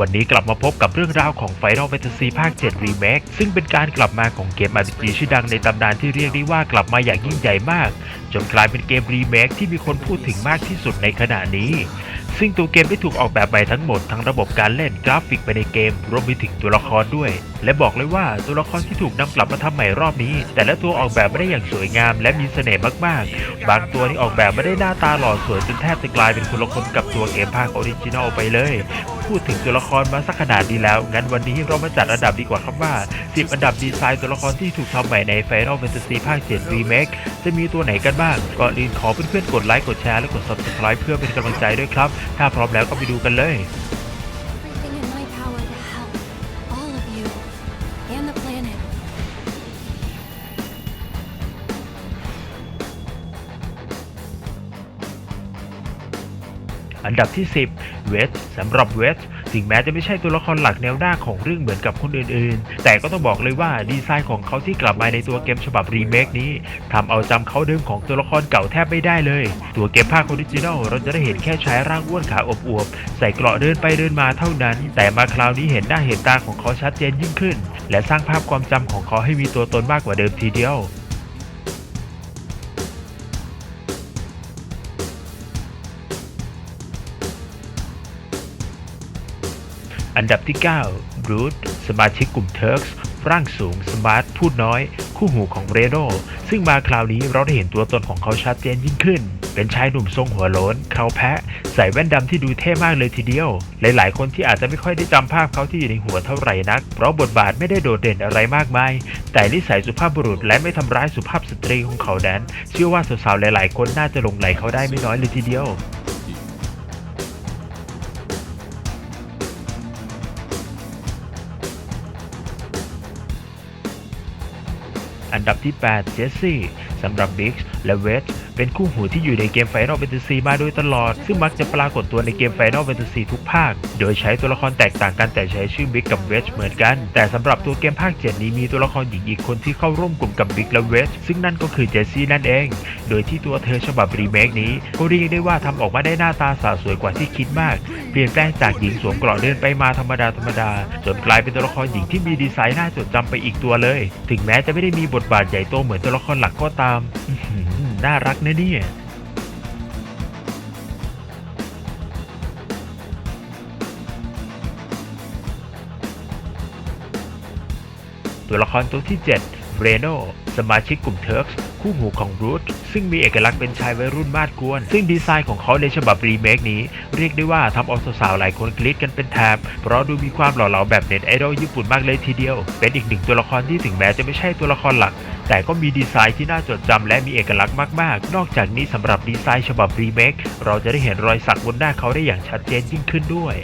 วันนี้กลับมาพบกับเรื่องราวของ Final Fantasy ภาค 7 Remake ซึ่งเป็นการกลับมาของเกม RPG ชื่อดังในตำนานที่เรียกได้ว่ากลับมาอย่างยิ่งใหญ่มาก จนกลายเป็นเกม Remake ที่มีคนพูดถึงมากที่สุดในขณะนี้ ซึ่งตัวเกมได้ถูกออกแบบใหม่ทั้งหมดทั้งระบบการเล่นกราฟิกไปในเกมรวมไปถึงตัวละครด้วยและบอกเลยว่าตัวละครที่ถูกนำกลับมาทำใหม่รอบนี้ แต่ละตัวออกแบบมาได้อย่างสวยงามและมีเสน่ห์มากๆ บางตัวนี่ออกแบบมาได้หน้าตาหล่อสวยจนแทบจะกลายเป็นคนละคนกับตัวเกมภาคออริจินอลไปเลย พูดถึงตัวละครมาสักขนาดนี้แล้ว งั้นวันนี้เรามาจัดอันดับดีกว่าครับว่า 10 อันดับดีไซน์ตัวละครที่ถูกทำใหม่ใน Final Fantasy ภาค7 Remake จะมีตัวไหนกันบ้างก่อนอื่นขอเพื่อนๆกดไลค์กดแชร์และกด Subscribe เพื่อเป็นกำลังใจด้วยครับ ถ้าพร้อมแล้วก็ไปดูกันเลย อันดับที่ 10 เวทสำหรับเวทถึงแม้จะไม่ใช่ตัวละครหลักแนวหน้าของเรื่องเหมือนกับคนอื่นๆ แต่ก็ต้องบอกเลยว่าดีไซน์ของเขาที่กลับมาในตัวเกมฉบับรีเมคนี้ทำเอาจำเขาเดิมของตัวละครเก่าแทบไม่ได้เลย ตัวเกมภาคออริจินอลเราจะได้เห็นแค่ชายร่างอ้วนขาอบอวบใส่เกราะเดินไปเดินมาเท่านั้น แต่มาคราวนี้เห็นหน้าเห็นตาของเขาชัดเจนยิ่งขึ้น และสร้างภาพความจำของเขาให้มีตัวตนมากกว่าเดิมทีเดียว อันดับที่ 9 รูทสมาชิกกลุ่มเทิร์กส์ร่างสูง สมาร์ท พูดน้อย คู่หูของเรโนซึ่งมาคราวนี้เราได้เห็นตัวตนของเขาชัดเจนยิ่งขึ้น เป็นชายหนุ่มทรงหัวโล้น เขาแพะ ใส่แว่นดำที่ดูเท่มากเลยทีเดียว หลายๆ คนที่อาจจะไม่ค่อยได้จำภาพเขาที่อยู่ในหัวเท่าไหร่นัก เพราะบทบาทไม่ได้โดดเด่นอะไรมากมาย แต่นิสัยสุภาพบุรุษและไม่ทำร้ายสุภาพสตรีของเขานั้นเชื่อว่าสาวๆ หลาย ๆ คนน่าจะหลงไหลเขาได้ไม่น้อยเลยทีเดียว อันดับที่ 8 เจสซี่สำหรับบิ๊กและเวทเป็นคู่หูที่อยู่ในเกม Final Fantasy มาโดยตลอด ซึ่งมักจะปรากฏตัวในเกม Final Fantasy ทุกภาค โดยใช้ตัวละครแตกต่างกันแต่ใช้ชื่อบิ๊กกับเวทเหมือนกัน แต่สำหรับตัวเกมภาค 7 นี้มีตัวละครหญิงอีกคนที่เข้าร่วมกลุ่มกับบิ๊กและเวทซึ่งนั่นก็คือเจสซี่นั่นเอง โดยที่ตัวเธอฉบับรีเมคนี้ก็เรียกได้ว่าทำออกมาได้หน้าตาสาวสวยกว่าที่คิดมาก เปลี่ยนแปลงจากหญิงสวมเกราะเดินไปมาธรรมดาธรรมดาจนกลายเป็นตัวละครหญิงที่มีดีไซน์น่าจดจำไปอีกตัวเลย ถึงแม้จะไม่ได้มีบทบาทใหญ่โตเหมือนตัวละครหลักก็ตาม น่ารักนะเนี่ยตัวละครตัวที่ 7 เรโนสมาชิกกลุ่มเทิร์กส์ คู่หูของรูทซึ่งมีเอกลักษณ์เป็นชายวัยรุ่นมาดกวน ซึ่งดีไซน์ของเขาในฉบับรีเมคนี้ เรียกได้ว่าทำเอาสาวๆหลายคนกรี๊ดกันเป็นแถบเพราะดูมีความหล่อเหลาแบบเน็ตไอดอลญี่ปุ่นมากเลยทีเดียว เป็นอีกหนึ่งตัวละครที่ถึงแม้จะไม่ใช่ตัวละครหลัก แต่ก็มีดีไซน์ที่น่าจดจำและมีเอกลักษณ์มากๆ นอกจากนี้สำหรับดีไซน์ฉบับรีเมคเราจะได้เห็นรอยสักบนหน้าเขาได้อย่างชัดเจนยิ่งขึ้นด้วย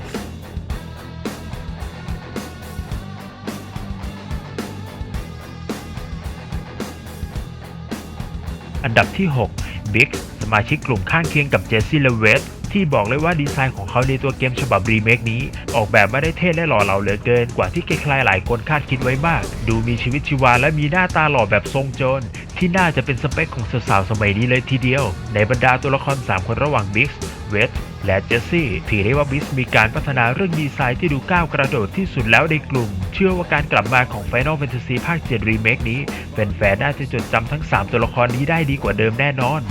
อันดับที่ 6 Big สมาชิกกลุ่มข้างเคียงกับเจสซี่เลเวสที่บอกเลยว่าดีไซน์ของเขาในตัวเกมฉบับรีเมคนี้ ออกแบบมาได้เท่และหล่อเหลาเหลือเกินกว่าที่ใครๆหลายคนคาดคิดไว้มาก ดูมีชีวิตชีวาและมีหน้าตาหล่อแบบทรงโจรที่น่าจะเป็นสเปคของสาวๆสมัยนี้เลยทีเดียว ในบรรดาตัวละคร 3 คนระหว่างบิ๊ก เวทและเจสซี่ถือได้ว่าบิ๊กมีการพัฒนาเรื่องดีไซน์ที่ดูก้าวกระโดดที่สุดแล้วในกลุ่ม เชื่อว่าการกลับมาของ Final Fantasy ภาค 7 Remake นี้แฟนๆน่าจะจดจำทั้ง 3 ตัวละครนี้ได้ดีกว่าเดิมแน่นอน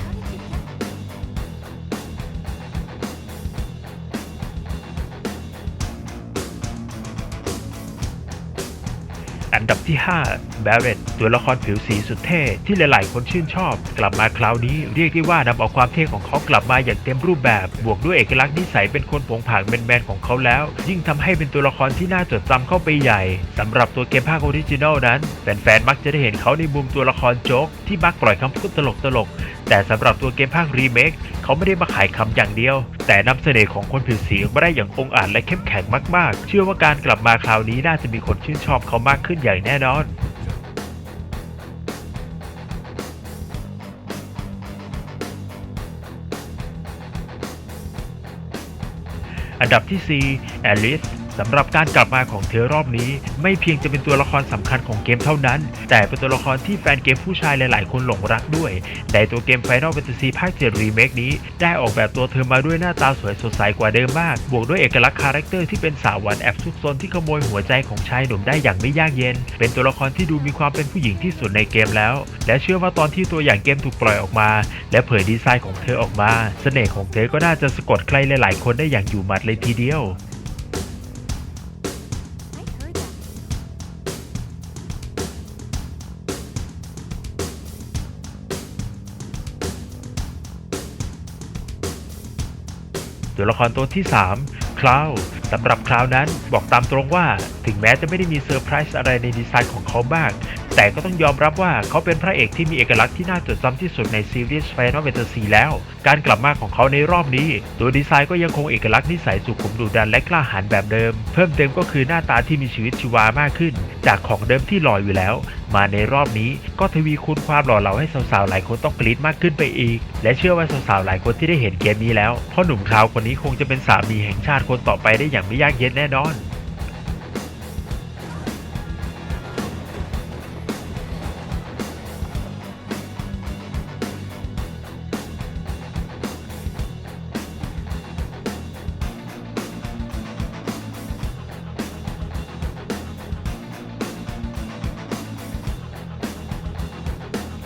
อันดับที่ 5 b a r r e t t ตัวละครผิวสีสุดเท่ที่หลายๆ คนชื่นชอบ กลับมาคราวนี้เรียกได้ว่านำเอาความเท่ของเขากลับมาอย่างเต็มรูปแบบ บวกด้วยเอกลักษณ์นิสัยเป็นคนผงผางแมนๆของเขาแล้ว ยิ่งทำให้เป็นตัวละครที่น่าจดจำเข้าไปใหญ่สำหรับตัวเกมภาคออริจินอลนั้นแฟนๆมักจะได้เห็นเขาในมุมตัวละครโจ๊กที่มักปล่อยคำพูดตลกๆแต่สำหรับตัวเกมภาครีเมคเขาไม่ได้มาขายคำอย่างเดียว แต่นำเสน่ห์ของคนผิวสีออกมาได้อย่างองอาจและเข้มแข็งมากๆ เชื่อว่าการกลับมาคราวนี้น่าจะมีคนชื่นชอบเขามากขึ้นอย่างแน่นอน อันดับที่4แอลิ สำหรับการกลับมาของเธอรอบนี้ ไม่เพียงจะเป็นตัวละครสำคัญของเกมเท่านั้น แต่เป็นตัวละครที่แฟนเกมผู้ชายหลายๆ คนหลงรักด้วยในตัวเกม Final Fantasy ภาค7 Remake นี้ ได้ออกแบบตัวเธอมาด้วยหน้าตาสวยสดใสกว่าเดิมมาก บวกด้วยเอกลักษณ์คาแรคเตอร์ที่เป็นสาวหวานแอบซุกซนที่ขโมยหัวใจของชายหนุ่มได้อย่างไม่ยากเย็น เป็นตัวละครที่ดูมีความเป็นผู้หญิงที่สุดในเกมแล้ว และเชื่อว่าตอนที่ตัวอย่างเกมถูกปล่อยออกมา และเผยดีไซน์ของเธอออกมา เสน่ห์ของเธอก็น่าจะสะกดใครหลาย ๆ คนได้อย่างอยู่หมัดเลยทีเดียว ตัวละครตัวที่ 3 คลาวสำหรับคลาวนั้นบอกตามตรงว่า ถึงแม้จะไม่ได้มีเซอร์ไพรส์อะไรในดีไซน์ของเขามากแต่ก็ต้องยอมรับว่าเขาเป็นพระเอกที่มีเอกลักษณ์ที่น่าจดจำที่สุดในซีรีส์ Final Fantasy แล้ว การกลับมาของเขาในรอบนี้ ตัวดีไซน์ก็ยังคงเอกลักษณ์นิสัยสุขุมดุดันและกล้าหาญแบบเดิม เพิ่มเติมก็คือหน้าตาที่มีชีวิตชีวามากขึ้น จากของเดิมที่หล่ออยู่แล้ว มาในรอบนี้ก็ทวีคูณความหล่อเหลาให้สาวๆหลายคนต้องกรี๊ดมากขึ้นไปอีก และเชื่อว่าสาวๆหลายคนที่ได้เห็นเกมนี้แล้วพ่อหนุ่มคราวคนนี้คงจะเป็นสามีแห่งชาติคนต่อไปได้อย่างไม่ยากเย็นแน่นอน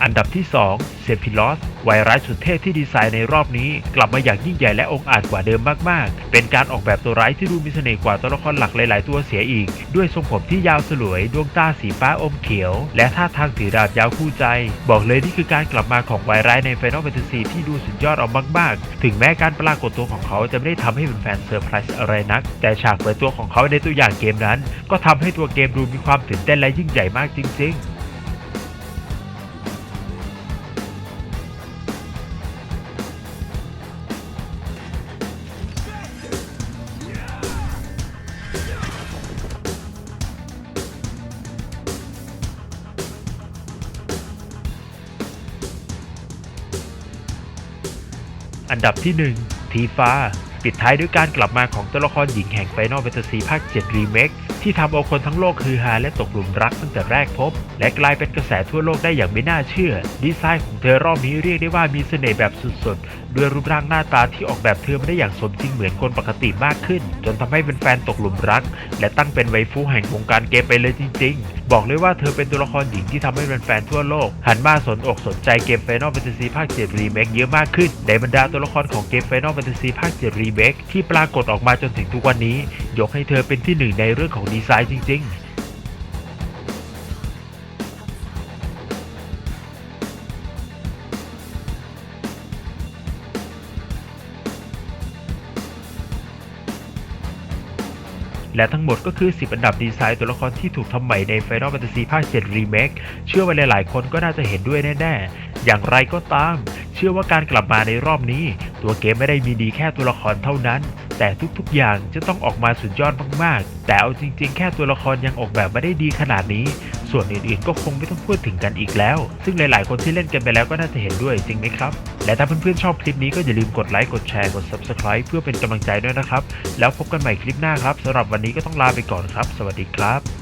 อันดับที่ 2 เซฟิลอสไวรัสสุดเทพที่ดีไซน์ในรอบนี้ กลับมาอย่างยิ่งใหญ่และองอาจกว่าเดิมมากๆ เป็นการออกแบบตัวร้ายที่ดูมีเสน่ห์กว่าตัวละครหลักหลาย ๆ ตัวเสียอีก ด้วยทรงผมที่ยาวสลวย ดวงตาสีฟ้าอมเขียว และท่าทางถือดาบยาวคู่ใจ บอกเลยนี่คือการกลับมาของไวรัสใน Final Fantasy ที่ดูสุดยอดเอามาก ๆ ถึงแม้การปรากฏตัวของเขาจะไม่ได้ทำให้แฟนๆเซอร์ไพรส์อะไรนัก แต่ฉากเปิดตัวของเขาในตัวอย่างเกมนั้น ก็ทำให้ตัวเกมดูมีความตื่นเต้นและยิ่งใหญ่มากจริง ๆ อันดับที่ 1 ทีฟ้า ปิดท้ายด้วยการกลับมาของตัวละครหญิงแห่ง Final Fantasy ภาค7 Remake ที่ทำเอาคนทั้งโลกฮือฮาและตกหลุมรักตั้งแต่แรกพบ และกลายเป็นกระแสทั่วโลกได้อย่างไม่น่าเชื่อ ดีไซน์ของเธอรอบนี้เรียกได้ว่ามีเสน่ห์แบบสุดๆ ด้วยรูปร่างหน้าตาที่ออกแบบเธอมาได้อย่างสมจริงเหมือนคนปกติมากขึ้น จนทำให้เป็นแฟนตกหลุมรัก และตั้งเป็นไวฟูแห่งวงการเกมไปเลยจริง ๆ บอกเลยว่าเธอเป็นตัวละครหญิงที่ทำให้แฟนๆทั่วโลก หันมาสนอกสนใจเกม Final Fantasy ภาค 7 Remake เยอะมากขึ้น ในบรรดาตัวละครของเกม Final Fantasy ภาค 7 Remake ที่ปรากฏออกมาจนถึงทุกวันนี้ ยกให้เธอเป็นที่หนึ่งในเรื่องของดีไซน์จริง ๆ และทั้งหมดก็คือ 10 อันดับดีไซน์ตัวละครที่ถูกทำใหม่ใน Final Fantasy ภาค 7 Remake เชื่อว่าหลาย ๆ คนก็น่าจะเห็นด้วยแน่ ๆ อย่างไรก็ตาม เชื่อว่าการกลับมาในรอบนี้ ตัวเกมไม่ได้มีดีแค่ตัวละครเท่านั้น แต่ทุก ๆ อย่างจะต้องออกมาสุดยอดมาก ๆ แต่เอาจริง ๆ แค่ตัวละครยังออกแบบมาได้ดีขนาดนี้ ส่วนอื่น ๆ ก็คงไม่ต้องพูดถึงกันอีกแล้ว ซึ่งหลาย ๆ คนที่เล่นกันไปแล้วก็น่าจะเห็นด้วยจริงไหมครับ และถ้าเพื่อนๆชอบคลิปนี้ก็อย่าลืมกดไลค์ กดแชร์ กด Subscribe เพื่อเป็นกำลังใจด้วยนะครับ แล้วพบกันใหม่คลิปหน้าครับสำหรับวันนี้ก็ต้องลาไปก่อนครับ สวัสดีครับ